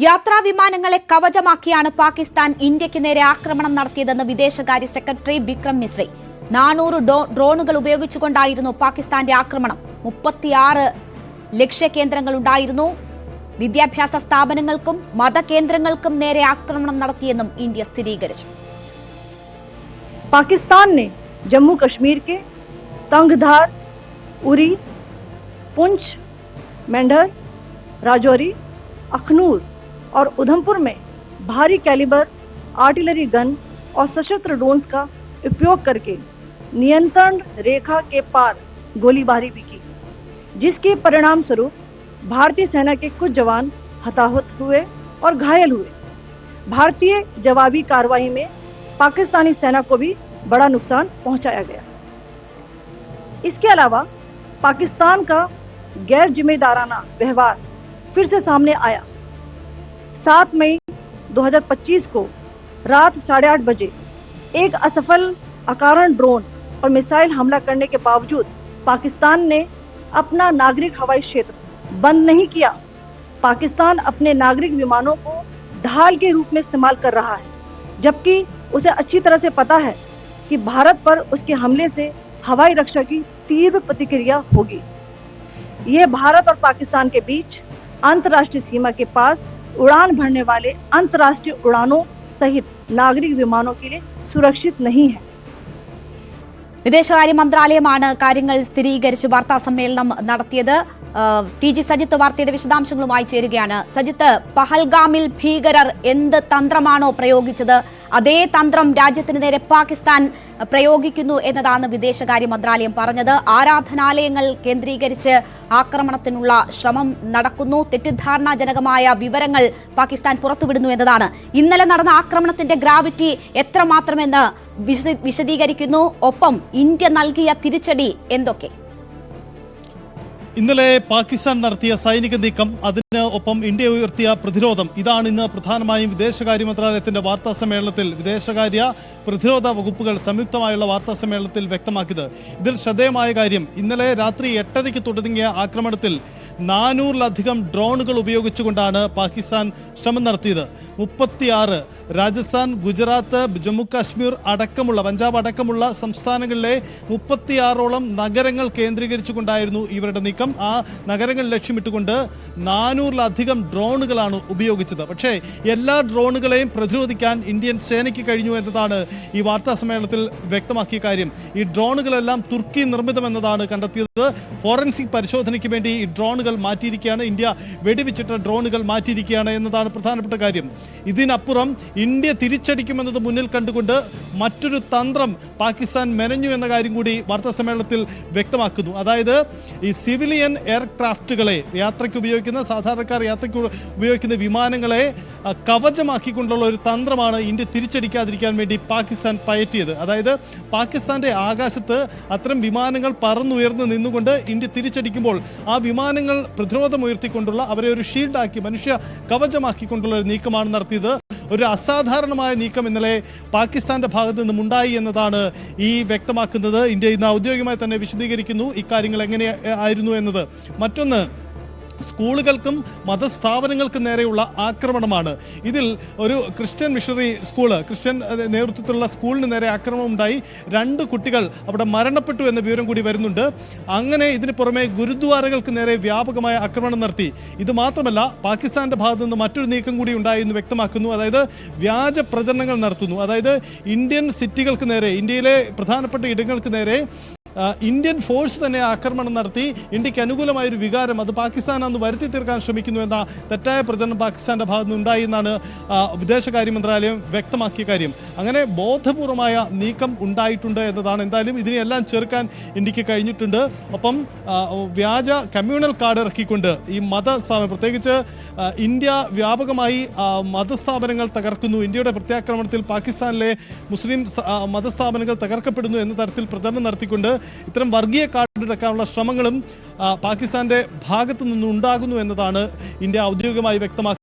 യാത്രാ വിമാനങ്ങളെ കവചമാക്കിയാണ് പാകിസ്ഥാൻ ഇന്ത്യക്ക് നേരെ ആക്രമണം നടത്തിയതെന്ന് വിദേശകാര്യ സെക്രട്ടറി വിക്രം മിശ്രി നാനൂറ് ഡോ- ഡ്രോണുകൾ ഉപയോഗിച്ചുകൊണ്ടായിരുന്നു പാകിസ്ഥാന്റെ ആക്രമണം മുപ്പത്തിയാറ് ലക്ഷ്യകേന്ദ്രങ്ങൾ ഉണ്ടായിരുന്നു വിദ്യാഭ്യാസ സ്ഥാപനങ്ങൾക്കും മതകേന്ദ്രങ്ങൾക്കും നേരെ ആക്രമണം നടത്തിയെന്നും ഇന്ത്യ സ്ഥിരീകരിച്ചു पाकिस्तान ने जम्मू कश्मीर के तंगधार उरी पुंछ मेंढर राजौरी अखनूर और उधमपुर में भारी कैलिबर, आर्टिलरी गन और सशस्त्र ड्रोन का उपयोग करके नियंत्रण रेखा के पार गोलीबारी भी की, जिसके परिणाम स्वरूप भारतीय सेना के कुछ जवान हताहत हुए और घायल हुए। भारतीय जवाबी कार्रवाई में पाकिस्तानी सेना को भी बड़ा नुकसान पहुँचाया गया। इसके अलावा पाकिस्तान का गैर जिम्मेदाराना व्यवहार फिर से सामने आया। 7 मई 2025 को रात साढ़े आठ बजे एक असफल अकारण ड्रोन और मिसाइल हमला करने के बावजूद पाकिस्तान ने अपना नागरिक हवाई क्षेत्र बंद नहीं किया। पाकिस्तान अपने नागरिक विमानों को ढाल के रूप में इस्तेमाल कर रहा है, जबकि उसे अच्छी तरह से पता है कि भारत पर उसके हमले से हवाई रक्षा की तीव्र प्रतिक्रिया होगी। ये भारत और पाकिस्तान के बीच अंतर्राष्ट्रीय सीमा के पास उड़ान भरने वाले अंतर्राष्ट्रीय उड़ानों सहित नागरिक विमानों के लिए सुरक्षित नहीं है വിദേശകാര്യ മന്ത്രാലയമാണ് കാര്യങ്ങൾ സ്ഥിരീകരിച്ച് വാർത്താ സമ്മേളനം നടത്തിയത് ആ, ടി ജി സജിത്ത് വാർത്തയുടെ വിശദാംശങ്ങളുമായി ചേരുകയാണ് സജിത്ത് പഹൽഗാമിൽ ഭീകരർ എന്ത് തന്ത്രമാണോ പ്രയോഗിച്ചത് അതേ തന്ത്രം രാജ്യത്തിന് നേരെ പാകിസ്ഥാൻ പ്രയോഗിക്കുന്നു എന്നതാണ് വിദേശകാര്യ മന്ത്രാലയം പറഞ്ഞത്. ആരാധനാലയങ്ങൾ കേന്ദ്രീകരിച്ച് ആക്രമണത്തിനുള്ള ശ്രമം നടക്കുന്നു. തെറ്റിദ്ധാരണാജനകമായ വിവരങ്ങൾ പാകിസ്ഥാൻ പുറത്തുവിടുന്നു എന്നതാണ്. ഇന്നലെ നടന്ന ആക്രമണത്തിന്റെ ഗ്രാവിറ്റി എത്രമാത്രമെന്ന് വിശദ- വിശദീകരിക്കുന്നു. ഒപ്പം ഇന്ത്യ നൽകിയ തിരിച്ചടി എന്തൊക്കെ? ഇന്നലെ പാകിസ്ഥാൻ നടത്തിയ സൈനിക നീക്കം അതിന് ഒപ്പം ഇന്ത്യ ഉയർത്തിയ പ്രതിരോധം. ഇതാണ് ഇന്ന് പ്രധാനമായും വിദേശകാര്യ മന്ത്രാലയത്തിന്റെ വാർത്താ സമ്മേളനത്തിൽ വിദേശകാര്യ പ്രതിരോധ വകുപ്പുകൾ സംയുക്തമായുള്ള വാർത്താ സമ്മേളനത്തിൽ വ്യക്തമാക്കിയത്. ഇതിൽ ശ്രദ്ധേയമായ കാര്യം ഇന്നലെ രാത്രി എട്ടരയ്ക്ക് തുടങ്ങിയ ആക്രമണത്തിൽ നാനൂറിലധികം ഡ്രോണുകൾ ഉപയോഗിച്ചുകൊണ്ടാണ് പാകിസ്ഥാൻ ശ്രമം നടത്തിയത്. മുപ്പത്തിയാറ് രാജസ്ഥാൻ ഗുജറാത്ത് ജമ്മു കാശ്മീർ അടക്കമുള്ള പഞ്ചാബ് അടക്കമുള്ള സംസ്ഥാനങ്ങളിലെ മുപ്പത്തിയാറോളം നഗരങ്ങൾ കേന്ദ്രീകരിച്ചുകൊണ്ടായിരുന്നു ഇവരുടെ നീക്കം. ആ നഗരങ്ങൾ ലക്ഷ്യമിട്ടുകൊണ്ട് നാനൂറിലധികം ഡ്രോണുകളാണ് ഉപയോഗിച്ചത്. പക്ഷേ എല്ലാ ഡ്രോണുകളെയും പ്രതിരോധിക്കാൻ ഇന്ത്യൻ സേനയ്ക്ക് കഴിഞ്ഞു എന്നതാണ് ഈ വാർത്താ സമ്മേളനത്തിൽ വ്യക്തമാക്കിയ കാര്യം. ഈ ഡ്രോണുകളെല്ലാം തുർക്കി നിർമ്മിതമെന്നതാണ് കണ്ടെത്തിയത്. ഫോറൻസിക് പരിശോധനയ്ക്ക് വേണ്ടി ഈ ഡ്രോണുകൾ മാറ്റിയിരിക്കുകയാണ്. ഇന്ത്യ വെടിവെച്ചിട്ട ഡ്രോണുകൾ മാറ്റിയിരിക്കുകയാണ് എന്നതാണ് പ്രധാനപ്പെട്ട കാര്യം. ഇതിനപ്പുറം ഇന്ത്യ തിരിച്ചടിക്കുമെന്നത് മുന്നിൽ കണ്ടുകൊണ്ട് മറ്റൊരു തന്ത്രം പാകിസ്ഥാൻ മെനഞ്ഞു എന്ന കാര്യം കൂടി വാർത്താ സമ്മേളനത്തിൽ വ്യക്തമാക്കുന്നു. അതായത് ഈ സിവിലിയൻ എയർക്രാഫ്റ്റുകളെ യാത്രയ്ക്ക് ഉപയോഗിക്കുന്ന സാധാരണക്കാർ യാത്രയ്ക്ക് ഉപയോഗിക്കുന്ന വിമാനങ്ങളെ കവചമാക്കിക്കൊണ്ടുള്ള ഒരു തന്ത്രമാണ് ഇന്ത്യ തിരിച്ചടിക്കാതിരിക്കാൻ വേണ്ടി പാകിസ്ഥാൻ പയറ്റിയത്. അതായത് പാകിസ്ഥാന്റെ ആകാശത്ത് അത്തരം വിമാനങ്ങൾ പറന്നുയർന്ന് നിന്നുകൊണ്ട് ഇന്ത്യ തിരിച്ചടിക്കുമ്പോൾ ആ വിമാനങ്ങൾ പ്രതിരോധമുയർത്തിക്കൊണ്ടുള്ള അവരെ ഒരു ഷീൽഡാക്കി മനുഷ്യ കവചമാക്കിക്കൊണ്ടുള്ള ഒരു നീക്കമാണ് നടത്തിയത്. ഒരു അസാധാരണമായ നീക്കം ഇന്നലെ പാകിസ്ഥാന്റെ ഭാഗത്ത് നിന്നും ഉണ്ടായി എന്നതാണ് ഈ വ്യക്തമാക്കുന്നത്. ഇന്ത്യ ഇന്ന് ഔദ്യോഗികമായി തന്നെ വിശദീകരിക്കുന്നു. ഇക്കാര്യങ്ങൾ എങ്ങനെ ആയിരുന്നു എന്നത്. മറ്റൊന്ന് സ്കൂളുകൾക്കും മതസ്ഥാപനങ്ങൾക്കും നേരെയുള്ള ആക്രമണമാണ്. ഇതിൽ ഒരു ക്രിസ്ത്യൻ മിഷണറി സ്കൂൾ ക്രിസ്ത്യൻ നേതൃത്വത്തിലുള്ള സ്കൂളിന് നേരെ ആക്രമണം ഉണ്ടായി. രണ്ട് കുട്ടികൾ അവിടെ മരണപ്പെട്ടു എന്ന വിവരം കൂടി വരുന്നുണ്ട്. അങ്ങനെ ഇതിന് പുറമെ ഗുരുദ്വാരകൾക്ക് നേരെ വ്യാപകമായ ആക്രമണം നടത്തി. ഇത് മാത്രമല്ല പാകിസ്ഥാന്റെ ഭാഗത്തു നിന്ന് മറ്റൊരു നീക്കം കൂടി ഉണ്ടായി എന്ന് വ്യക്തമാക്കുന്നു. അതായത് വ്യാജ പ്രചരണങ്ങൾ നടത്തുന്നു. അതായത് ഇന്ത്യൻ സിറ്റികൾക്ക് നേരെ ഇന്ത്യയിലെ പ്രധാനപ്പെട്ട ഇടങ്ങൾക്ക് നേരെ ഇന്ത്യൻ ഫോഴ്സ് തന്നെ ആക്രമണം നടത്തി. ഇന്ത്യയ്ക്ക് അനുകൂലമായ ഒരു വികാരം അത് പാകിസ്ഥാൻ അന്ന് വരുത്തി തീർക്കാൻ ശ്രമിക്കുന്നു എന്ന തെറ്റായ പ്രചരണം പാകിസ്ഥാന്റെ ഭാഗത്തുനിന്നുണ്ടായി എന്നാണ് വിദേശകാര്യ മന്ത്രാലയം വ്യക്തമാക്കിയ കാര്യം. അങ്ങനെ ബോധപൂർവമായ നീക്കം ഉണ്ടായിട്ടുണ്ട് എന്നതാണ് എന്തായാലും ഇതിനെയെല്ലാം ചെറുക്കാൻ ഇന്ത്യയ്ക്ക് കഴിഞ്ഞിട്ടുണ്ട്. ഒപ്പം വ്യാജ കമ്മ്യൂണൽ കാർഡ് ഇറക്കിക്കൊണ്ട് ഈ മത പ്രത്യേകിച്ച് ഇന്ത്യ വ്യാപകമായി മതസ്ഥാപനങ്ങൾ തകർക്കുന്നു. ഇന്ത്യയുടെ പ്രത്യാക്രമണത്തിൽ പാകിസ്ഥാനിലെ മുസ്ലിം മതസ്ഥാപനങ്ങൾ തകർക്കപ്പെടുന്നു എന്ന തരത്തിൽ പ്രചരണം നടത്തിക്കൊണ്ട് ഇത്തരം വർഗീയ കാർഡ് എടുക്കാനുള്ള ശ്രമങ്ങളും പാകിസ്ഥാന്റെ ഭാഗത്തു നിന്നുണ്ടാകുന്നു എന്നതാണ് ഇന്ത്യ ഔദ്യോഗികമായി വ്യക്തമാക്കുന്നത്.